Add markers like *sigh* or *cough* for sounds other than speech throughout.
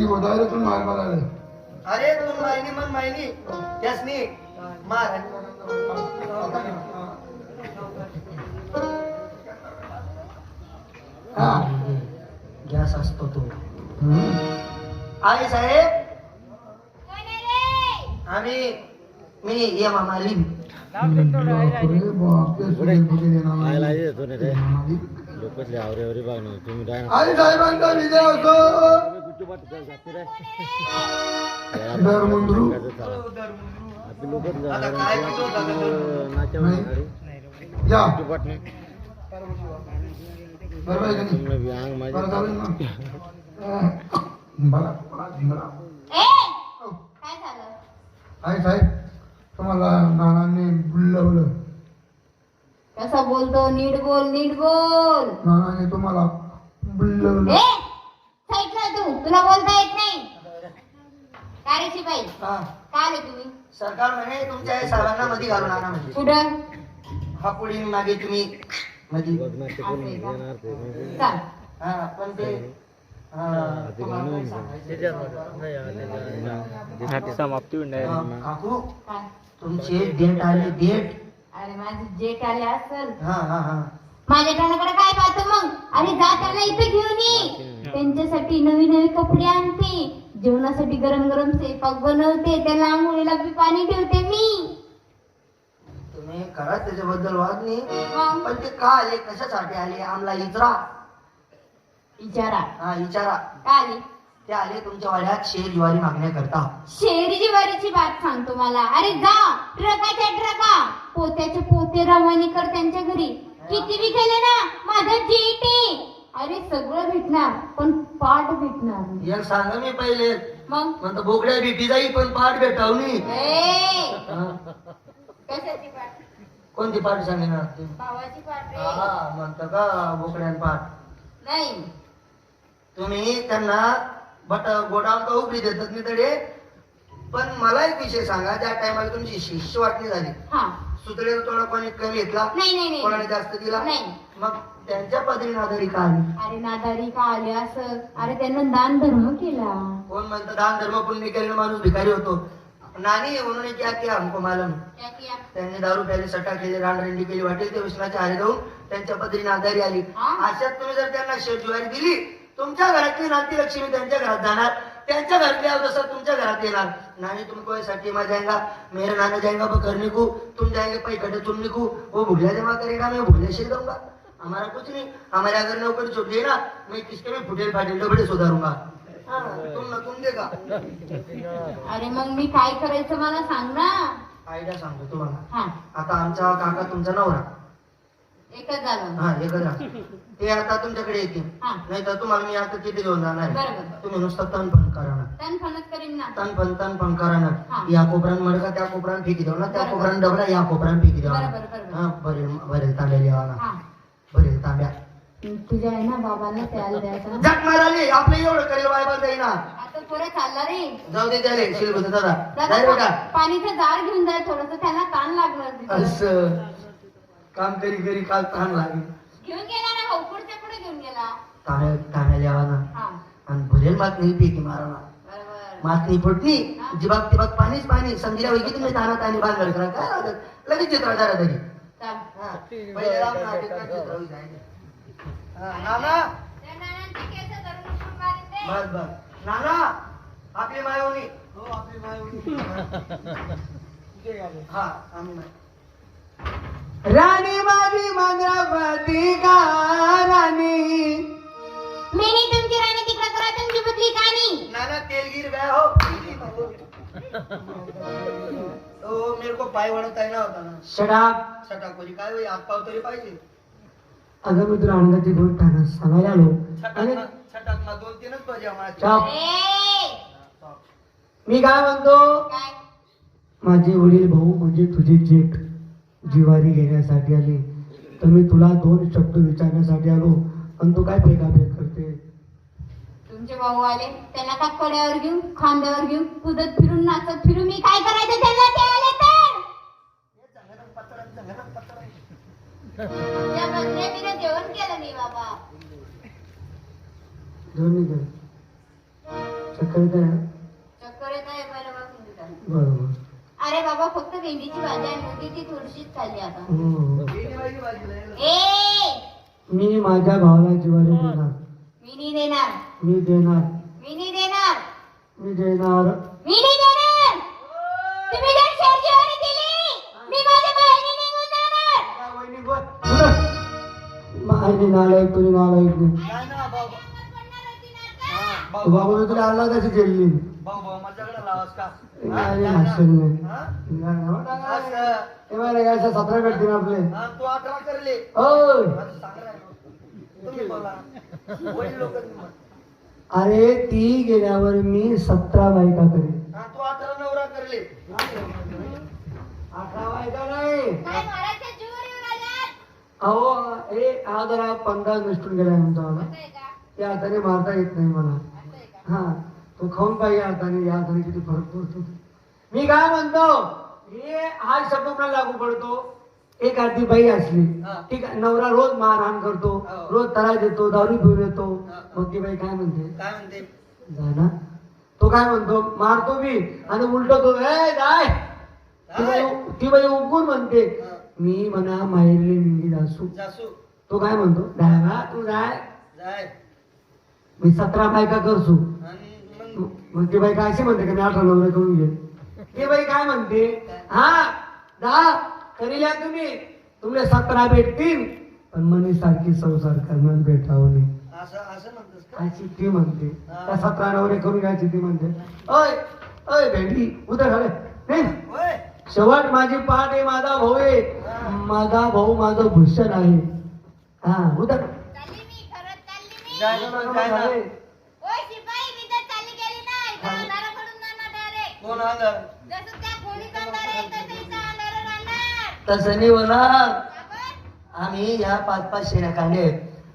होता? तू मार मारायला अरे तू मायनी मन मायनी. त्यासनी मार. हा. गॅस असतो तो. आई साहेब. आम्ही मी ये रे मामाली. लोकसले आवरे आवरे तुम्ही काय आई साहेबांचा विजय असो दर मुंद्रू आपली लोक आता काय आई साहेब तुम्हाला नानांनी बुलवलं. कसं बोलतो? नीट बोल नीट बोल. नानाने तुम्हाला बुलवलं. तुला बोलता येत नाही? हा. काय आले तुम्ही? सरकार म्हणे तुमच्या या सर्वांना घालून आणा म्हणजे कुठं? हा पुढे मागे तुम्ही. चाल हा पण ते हा, तुम्हाला काय सांगायचं? हा, काकू काय? तुमचे डेट आले डेट अरे माझे आले असल. हा हा हा. माझ्या टाण्याकडे काय पाहतो मग? अरे जा त्याला इथे घेऊन ये. त्यांच्यासाठी नवी नवी कपडे आणते. जेवणासाठी गरम गरम स्वयंपाक बनवते. त्याला आंघोळीला बी पाणी ठेवते मी. तुम्ही करा त्याच्याबद्दल वाद नाही. पण ते का आले? कशासाठी आले? आमला इचरा. विचारा हा विचारा का आली? ते आले तुमच्या वाड्यात शेर ज्वारी मागण्याकरता. शेरी जिवारीची बात सांगतो मला. अरे जा ट्रकाच्या ट्रका. पोत्याचे पोते रवानी कर त्यांच्या घरी. किती बी केले ना? माझं जेट अरे सगळं भेटणार पण पाठ भेटणार नाही. एक सांगा मी पहिले. मग? म्हणतो बोकड्या भेटी जाई पण पाठ भेटावनी ए. कशाची पाठ कोणती पाठ सांगणार ते? भावाची पाठ रे. हा म्हणतो का बोकड्यान पाठ नाही. तुम्ही त्यांना बट गोडाऊन का उभी देतात नाही तडे पण मला एक विषय सांगा ज्या टायमाला तुमची शिष्य वाटणी झाली. हा. सुतळे थोडा कोणी कमी घेतला. नाही नाही कोणाने जास्त दिला? नाही. मग त्यांच्या पदरी नादारी का आली? अरे नादारी का आले असं? अरे त्यांना दान धर्म केला. कोण म्हणतं दान धर्म पुण्य केलेला माणूस भिकारी होतो. नानी म्हणून क्या क्या हमको मालूम. क्या किया? त्यांनी दारू प्यायली सट्टा केली रानरंडी केली वाटेल ते विष्णाच्या हारी जाऊन त्यांच्या पदरी नादारी आली. हा? अशात तुम्ही जर त्यांना शेवज्वारी दिली तुमच्या घरातली नाती लक्ष्मी त्यांच्या घरात जाणार. त्यांच्या घरातली अवस्था तुमच्या घरात येणार. नानी तुमको ये सट्टी में जाएगा मेरे नाना जाएगा वो करने को तुम जाएंगे पैकटे चुनने को वो भूलिया जमा करेगा मैं भूलिया से दूंगा हमारा कुछ नहीं. हमारे अगर नौकरी छूट गई ना मैं किसके भी फुटेल फाटेल डबड़े सुधारूंगा. हाँ, तुम न तुम देगा. अरे मग मी काय करायचं मला सांग ना. आयडिया सांगतो तुम्हाला. आता आमचा काका तुमचा नवरा. एकच हा हे करा ते आता तुमच्याकडे येतील. हा. नाही तर तुम्हाला मी आता तिथे घेऊन जाणार आहे. बरोबर. तुम्ही नुसतं तन पण करा ना. तन करीन ना. तन पण तन पण करा ना. हा. या कोपऱ्यात मडका त्या कोपऱ्यात फेकी देऊ ना. त्या बरोबर. कोपऱ्यात डबडा या कोपऱ्यात फेकी देऊ बरोबर, बरोबर. हा बरेल बरेल तांब्या लिहा ना. हा. बरेल तांब्या. तुझ्या आहे ना बाबांना प्यायला द्यायचा. ना जग माराली आपलं एवढं करेल बायबा जाईना आता चालला रे. जाऊ दे त्याले शिलबत दादा. दादा, जाय बेटा. पाणीचं जार घेऊन जाय थोडस. त्यांना ताण लागणार तिथं. असं. काम करी करी काल ताण लागेल. घेऊन गेला ना भाऊ पुढच्या पुढे घेऊन गेला. तांब्या तांब्या लिहावा ना. हा. आणि भरेल मात नाही फेकी मारा ना बरोबर मातनी फुटली जिबाक तिबाक पाणीच पाणी समजल्या वैकी तुम्ही तानात आणि बांधड करा. काय लागत लगेच चित्र करा तरी चाल हा, पहिले राम ना, चित्रात चित्र होईल आहे. हा, नाना! त्या नानांचे केस धरून उचलून मारीन ते. बस बस. नाना! आपली मायवणी. हो आपली मायवणी. *laughs* हा आम्ही माय राणी माझी मंद्रापती का राणी? मी नाही तुमची राणी तिकडे करा तुमची बुद्धी कानी? नाना तेलगीर गया हो. तो मेरे को पाय वळता येणार होता ना. शडाप सटाकोरी काय होई हात पाव तरी पाहिजे. अगं मी तुला अंगाची गोष्ट ठाणं सांगायला आलो. आणि छटाक छटाक ना दोन तीनच पाहिजे आम्हाला चाप. ए! मी काय म्हणतो? काय? माझे वडील भाऊ म्हणजे तुझे जेठ. जिवारी घेण्यासाठी आले. तर मी तुला दोन शब्द विचारण्यासाठी आलो. पण तू काय फेकाफेक करते? तुमचे भाऊ आले. त्यांना का कड्यावर घेऊन खांद्यावर घेऊन कुदत फिरून नाचत फिरून मी काय करायचं त्यांना ते आले तर? जेवण केलं नाही बाबा. जेवण नाही केलं? चक्कर काय चक्कर येत आहे पहिला बघून घेता. बरोबर अरे बाबा फक्त भेंडीची भाजी आणली होती ती थोडीशीच खाल्ली आता. हम्म. भेंडीची भाजी नाही. ए! मी माझ्या भावाला जिवारी देणार. मी नाही देणार. मी देणार. मी नाही देणार. मी देणार. मी नाही देणार. तुम्ही जर शेरजीवारी केली मी माझ्या बहिणी निघून जाणार. काय वहिनी बोल. मायने नालायक तुझी नालायक नाही. काय ना भाऊ. भाऊ. तू बाबा तुला आला कशी जेलली भाऊ भाऊ माझ्याकडे लावास का? सतरा भेटतील आपले तू अठरा करले अरे ती गेल्यावर मी सतरा बायका करेन तू अठरा नवरा करले अठरा बायका नाही अहो हे हा जरा पंधरा निष्ठून गेलाय म्हणतो मला त्या हाताने मारता येत नाही मला. हा. तो खाऊन पाहिजे हाताने या हाताने किती फरक पडतो. मी काय म्हणतो? हे हा शब्द मला लागू पडतो? एक आधी बाई असली. ठीक आहे नवरा रोज मारहाण करतो हो. रोज त्रास देतो दारू पिऊन येतो. मग ती बाई काय म्हणते? काय म्हणते? तो काय म्हणतो? मारतो मी. आणि उलट तो "ए, जाय. ती बाई उगून म्हणते. मी म्हणा माहेरले निंदी जासू. तो काय म्हणतो? जाय बा तू जाय. जाय. मी सतरा बायका करसू. आणि मग मग ती बाई काय अशी म्हणते का? मी अठरा नवरे करून घे ती बाई काय म्हणते? हा जा करील्या तुम्ही. तुमले सतरा भेटतील. पण मनी सारखी संसार करणार भेटावं नाही असं असं म्हणतोस का? अशी ती म्हणते. त्या सतरा नवरे करून घ्यायची ती म्हणते. ओय ओय भेंडी उद्या झाले. नाही शेवट माझी पाठ आहे माझा भाऊ आहे. माझा भाऊ माझं भूषण आहे. हा उद्या कोण आलं? तसं नाही होणार? आम्ही या पाच पाच शेण्या काढले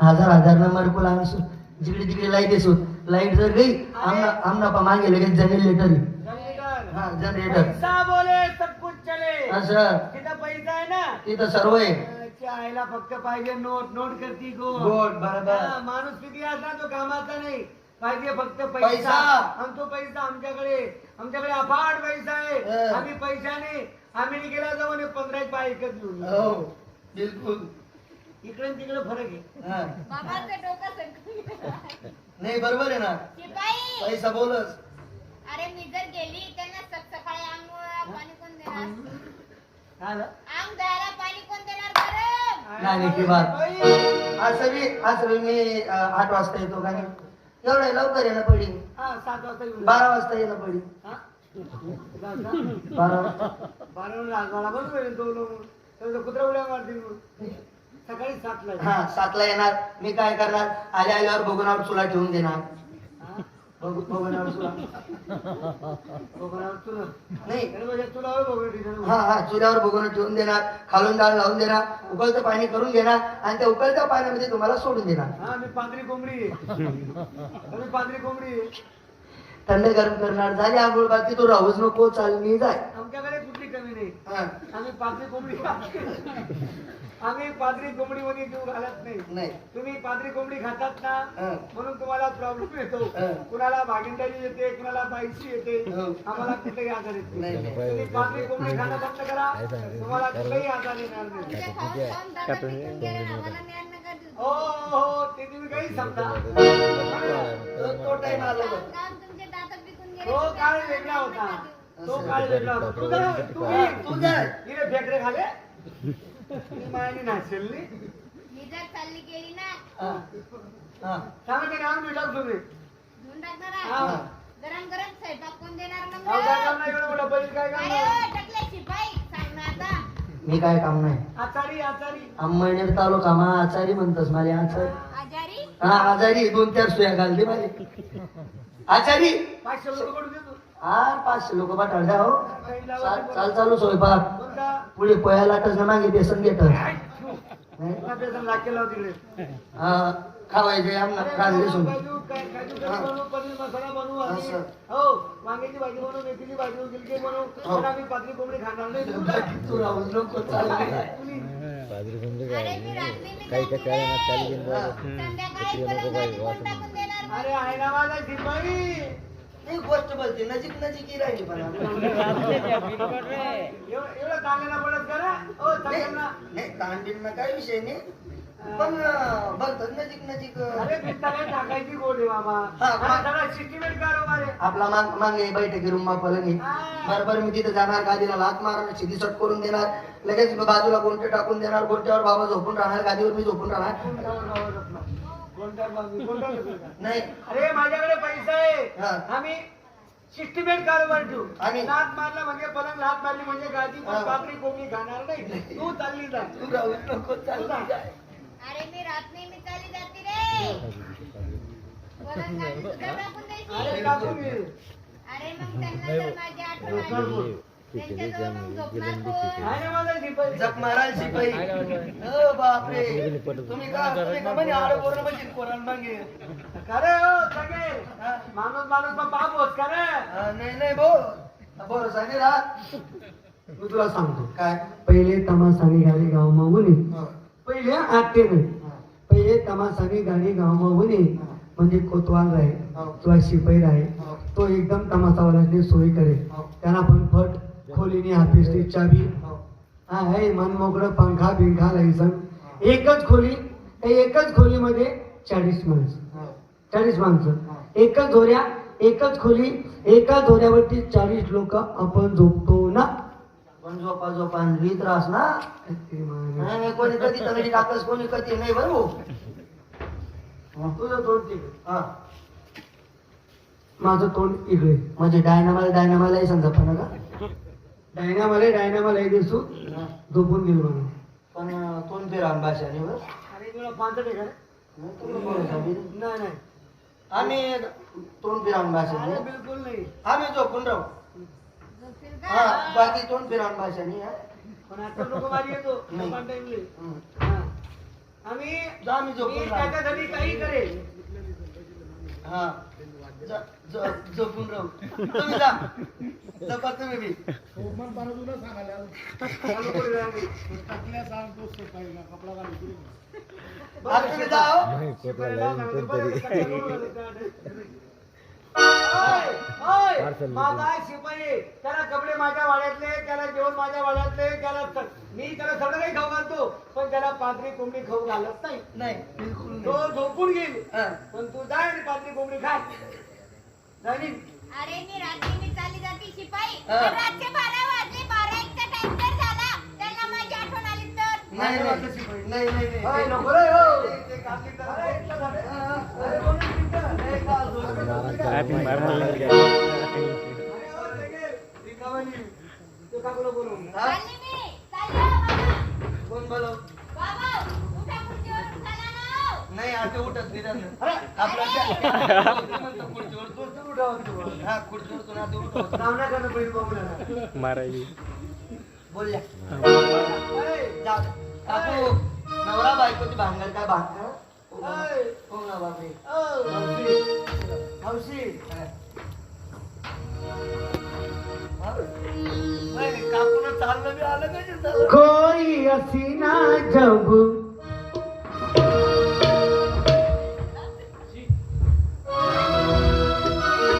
हजार हजार नंबर कुल आम्ही सु- जिकडे तिकडे लाइट येसू लाइट जर गई आमना आमना पा मागे लगेच जनरेटर हा जनरेटर बोले सब कुछ चले. असं तिथं पैसा आहे ना? तिथं सर्व आहे. आईला फक्त पाहिजे नोट नोट करती गो. गोड बरोबर. हा, माणूस किती असला तो कामाचा नाही. पाहिजे फक्त पैसा. पैसा. आणि तो पैसा आमच्याकडे. आमच्याकडे अफाट पैसा आहे. हा. आम्ही पैशाने अमेरिकेला जाऊन हे पंधरा एक पाय ऐकत घेऊन येऊ. हो बिलकुल. इकडे आणि तिकडे फरक आहे. हा. बाबांचं डोकं सटकून नाही बरोबर आहे ना. शिपाई. पैसा बोलच. अरे मी जर गेली त्यांना सक- सकाळी अंघोळ पाणी कोण देणार? काय झालं? अंग द्यायला पाणी कोण देणार गरम नाही नाही की बात. असं बी असं बी मी अं, आठ वाजता येतो का नाही? एवढं लवकर येणं पडी हा, सात वाजता येऊन. बारा वाजता येणं पडी हा? बारा कुत्रा उड्या मारतील मग. सकाळी सातला. हा सातला येणार मी काय करणार आल्या आल्यावर बघून चुला ठेवून देणार बघू- बघून चुला नाही म्हणजे. हा हा चुल्यावर ठेवून देणार खालून डाळ लावून देणार उकळतं पाणी करून घेणार आणि त्या उकळत्या पाण्यामध्ये तुम्हाला सोडून देणार. हा मी पांढरी कोंबडी आहे. मी पांढरी कोंबडी आहे. थंड गरम करणार झाली आंघोळ बाकी तू राहूच नको चाल मी जाय. हा. आम्ही पांढरी कोंबडी आम्ही पांढरी कोंबडी मध्ये जीव घालत नाही. नाही. तुम्ही पांढरी कोंबडी खातात ना हा. म्हणून तुम्हाला प्रॉब्लेम येतो. हा. कुणाला भागीदारी येते कुणाला बाईशी येते हो. आम्हाला कुठेही आजार येत. तुम्ही पांढरी कोंबडी खाणं बंद करा. तुम्हाला कुठेही आजार येणार नाही. देऊ. हो हो ते तुम्ही काही समजा तो- तो टाइम आला. तुझ्या काळ वेगळा होता. तो काळ वेगळा होता तू जा, तू हा, ये. तू जाय हिने फेकरे खाले? ती मायाने नाचेल नाही मी जर चालली गेली ना. हा. हा. सांगा ते नाव मिळतात तुम्ही. धुवून टाकणार हा. आहे. गरम गरम स्वयंपाक कोण देणार मग? अहो, काय करणार एवढं मोठं? बैल काय अरे करणार ओ, टकले शिपाई सांग ना आता. मी काय काम नाही. आचारी आचारी. अंमळनेर तालुका मा आचारी म्हणतस मला आचारी. आजारी? हा आजारी. दोन चार सुया घालते माझे आचारी. पाचशे रुपये देतो. हा पाचशे लोक पाठवल्या द्या हो. चाल चाल चालू स्वयंपाक? पुढे पोया लाटच ना मागे बेसन घेत. बेसन तिकडे? खावायचे आमना अरे, खाल्ले काजू, सुन काजू, काय- काजू करी हा. हो हो. तू राहून नको मी रात्री मी काही काही. चाली हा. अरे आहे ना माझा शिपाई बोलते बोलते नजीक नजीक ही राहिली एवढं पडत करा. सगळ्यांना. नाही काय विषय नाही. पण अं, बघतात नजीक नजीक टाकायची गोड बाबा हा, हा, सिस्टिमेट कारोबार आहे. आपला मांग मागे बैठकी रूम पलंगी बरोबर मी तिथे जाणार गादीला लात मारणार शिदी सट करून देणार. लगेच बाजूला गोंटे टाकून देणार गोंट्यावर बाबा झोपून राहणार गादीवर मी झोपून राहणार. नाही. अरे माझ्याकडे पैसा आहे. आम्ही सिस्टिमेट कारोबार ठेवू आणि- लात मारला म्हणजे पलंग लात मारली म्हणजे गादी हा. पापडी कोंबडी खाणार नाही. तू चालली जा. तू राहू नको चालली जाय. अरे मी रात नाही मी चाली जाते रे. अरे काकू मी अरे मग त्यांना जर माझी आठवण जग शिपाई हो बापरे. तुम्ही का तुम्ही का म्हणे आडं पोरं म्हणजे मागे हो सगळे? माणूस माणूस मग पाप होत का रे? अं, नाही नाही भाऊ बरं सांगे राहत मी तुला सांगतो. काय? पहिले तमासानी गाडी गावमा उनी हं. पहिले आते नाही पहिले तमासानी गाडी गावमा उनी म्हणजे कोतवाल राहे हो. किंवा शिपाई राहे हो. तो एकदम तमासावाल्याची सोय करेल. हो. त्यांना पण फट खोलीनी हाफिसची चाबी हो. हा मन मोकळं पंखा बिंखा लायसन एकच खोली एकच खोलीमध्ये चाळीस माणसं. चाळीस माणसं एकच झोऱ्या एकच खोली एका झोऱ्यावरती चाळीस लोक आपण झोपतो ना पण झोपा झोपा लिहित राहस ना. नाही कोणी कधी तगडी टाकस कोणी कधी नाही बरं भाऊ तुझं तोंड तिकडे हा माझं तोंड इकडे म्हणजे डायनामाला डायनामालाही समजा पण का डायनामाला डायनामाला दिसू हं. झोपून गेलो म्हणून. पण तोंड फिरा भाषाने बरं? अरे तुला पाच का नाही. नाही नाही. आम्ही तोंड फिरावून अरे बिलकुल नाही. आम्ही झोपून राहू. हा बाकी तोंड फिरावून भाषाने हा. पण आता लोक मारी येतो नाही. आम्ही आम्ही झोपून काही करेल. हा. झोपून राहू. तुम्ही जा. जपा तुम्ही बी. जा *laughs* माझा शिपाई त्याला कपडे माझ्या वाड्यातले त्याला जेवण माझ्या वाड्यातले त्याला मी त्याला सगळं काही खाऊ घालतो पण त्याला पातळी कोंबडी खाऊ घालत नाही. तो नाही. झोपून घेईल. हा. पण तू जाय आणि पातळी कोंबडी खा. नाही अरे मी रात्री मी चाली जाते शिपाई हा. रातचे बारा वाजले बारा एकचा टाइम तर झाला त्यांना माझी आठवण आली तर नाही नाही नाही नाही ओय, नाही नको रे, हो. ते कापली तर- अरे, इतकं झालं. अरे, दोन मिनिटं. अरे, का झोपून Happy birthday. अरे, हो, लगे. रिकामानी. तो काकूला बोलवून. हा? चालली मी चालली हो बाबा कोण बोलव नाही आता उठत नाही त्यांना. अरे, आपला त्या- म्हणतो खुर्चीवर तू तू उठावं, तू उठावं. हा खुर्चीवर तू ना तू उठव नाव बाबूला. बोलल्या काकू नवरा बायकोची भांगड काय भांगड अय, हो ना बापरे ओ, मावशी. मावशी. नाही, काकूनं चाललं बी आलं चाललं. कोई हसीना जब